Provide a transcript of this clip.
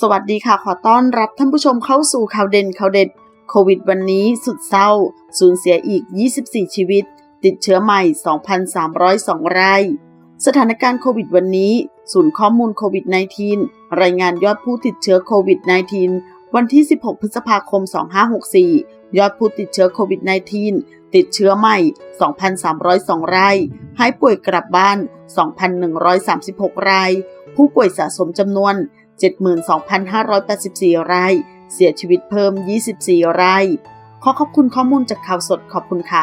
สวัสดีค่ะ ขอต้อนรับท่านผู้ชมเข้าสู่ข่าวเด่นข่าวเด็ดโควิดวันนี้สุดเศร้า สูญเสียอีก 24 ชีวิต ติดเชื้อใหม่ 2,302 ราย สถานการณ์โควิดวันนี้ ศูนย์ข้อมูลโควิด -19 รายงานยอดผู้ติดเชื้อโควิด -19 วันที่ 16 พฤษภาคม 2564 ยอดผู้ติดเชื้อโควิด -19 ติดเชื้อใหม่ 2,302 ราย หายป่วยกลับบ้าน 2,136 ราย ผู้ป่วยสะสมจำนวน 72,584 ราย เสียชีวิตเพิ่ม 24 ราย ขอขอบคุณข้อมูลจากข่าวสดขอบคุณค่ะ